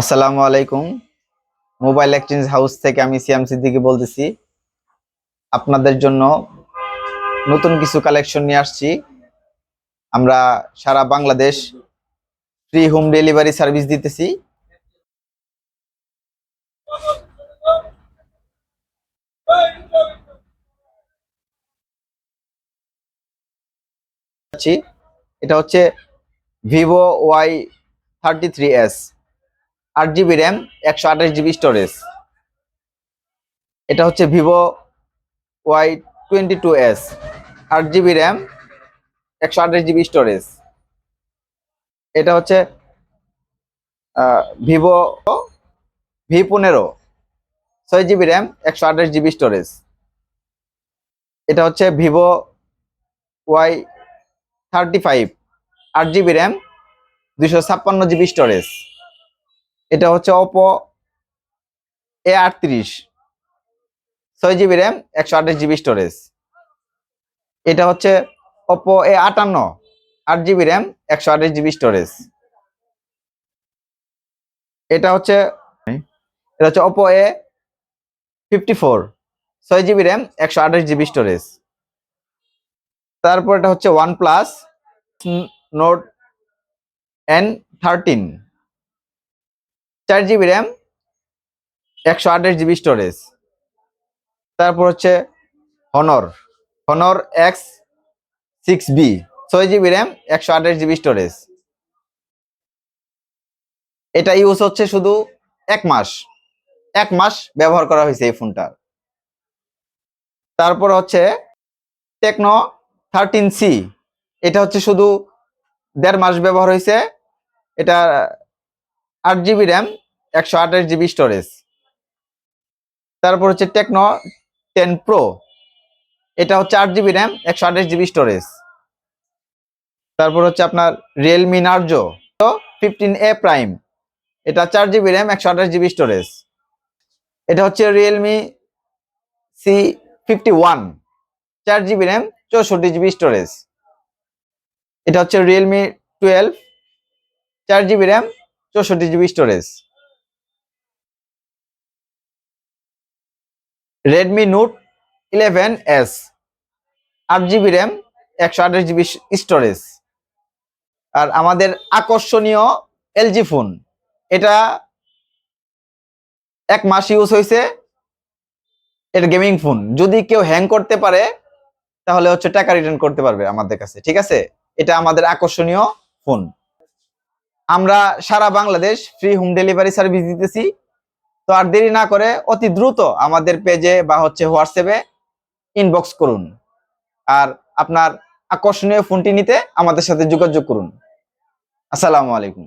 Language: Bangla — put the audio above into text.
আসসালামু আলাইকুম। মোবাইল এক্সচেঞ্জ হাউস থেকে আমি সিয়াম সিদ্দিকি বলতেছি। আপনাদের জন্য নতুন কিছু কালেকশন নিয়ে আসছি। আমরা সারা Bangladesh free home delivery service দিতেছি। এটা হচ্ছে Vivo Y thirty three S আট জিবি র্যাম একশো আঠাশ জিবি স্টোরেজ এটা হচ্ছে Vivo Y twenty two S আট জিবি র্যাম একশো আঠাশ জিবি স্টোরেজ এটা হচ্ছে ভিভো ভি পনেরো। ছয় জিবি র্যাম একশো আঠাশ জিবি স্টোরেজ এটা হচ্ছে ভিভো ওয়াই থার্টি ফাইভ আট জিবি র্যাম দুশো ছাপ্পান্ন জিবি স্টোরেজ এটা হচ্ছে ওপো এ আটত্রিশ ছয় জিবি র্যাম একশো আঠাশ জিবি স্টোরেজ এটা হচ্ছে ওপো এ আটান্ন আট জিবি র্যাম একশো আঠাশ জিবি স্টোরেজ এটা হচ্ছে এটা হচ্ছে ওপো এ ফিফটি ফোর ছয় জিবি র্যাম একশো আঠাশ জিবি স্টোরেজ তারপর এটা হচ্ছে OnePlus note N thirteen চার জিবি র্যাম একশো আঠাশ জিবি স্টোরেজ তারপর হচ্ছে Honor Honor X six B ছয় জিবি র্যাম একশো আঠাশ জিবি স্টোরেজ এটা ইউজ হচ্ছে শুধু এক মাস। এক মাস ব্যবহার করা হয়েছে এই ফোনটার তারপর হচ্ছে টেকনো থার্টিন সি এটা হচ্ছে শুধু দেড় মাস ব্যবহার হয়েছে। এটা আট জিবি র্যাম একশো আঠাশ জিবি স্টোরেজ তারপর হচ্ছে টেকনো টেন প্রো এটা হচ্ছে আট জিবি র্যাম একশো আঠাশ জিবি স্টোরেজ তারপর হচ্ছে আপনার Realme Narzo fifteen A prime এটা চার জিবি র্যাম একশো আঠাশ জিবি স্টোরেজ এটা হচ্ছে রিয়েলমি সি ফিফটি ওয়ান চার জিবি র্যাম চৌষট্টি জিবি স্টোরেজ এটা হচ্ছে রিয়েলমি টুয়েলভ চার জিবি র্যাম চৌষট্টি GB storage Redmi note eleven S আট জিবি র্যাম একশো আঠাশ জিবি স্টোরেজ আর আমাদের আকর্ষণীয় এলজি ফোন এটা এক মাস ইউজ হয়েছে। এটা গেমিং ফোন যদি কেউ হ্যাং করতে পারে, তাহলে হচ্ছে টাকা রিটার্ন করতে পারবে আমাদের কাছে, ঠিক আছে? এটা আমাদের আকর্ষণীয় ফোন আমরা সারা Bangladesh free home delivery service দিতেছি। তো আর দেরি না করে অতি দ্রুত আমাদের পেজে বা হচ্ছে হোয়াটসঅ্যাপে ইনবক্স করুন। আর আপনার আকর্ষণীয় ফোনটি নিতে আমাদের সাথে যোগাযোগ করুন। আসসালামু আলাইকুম।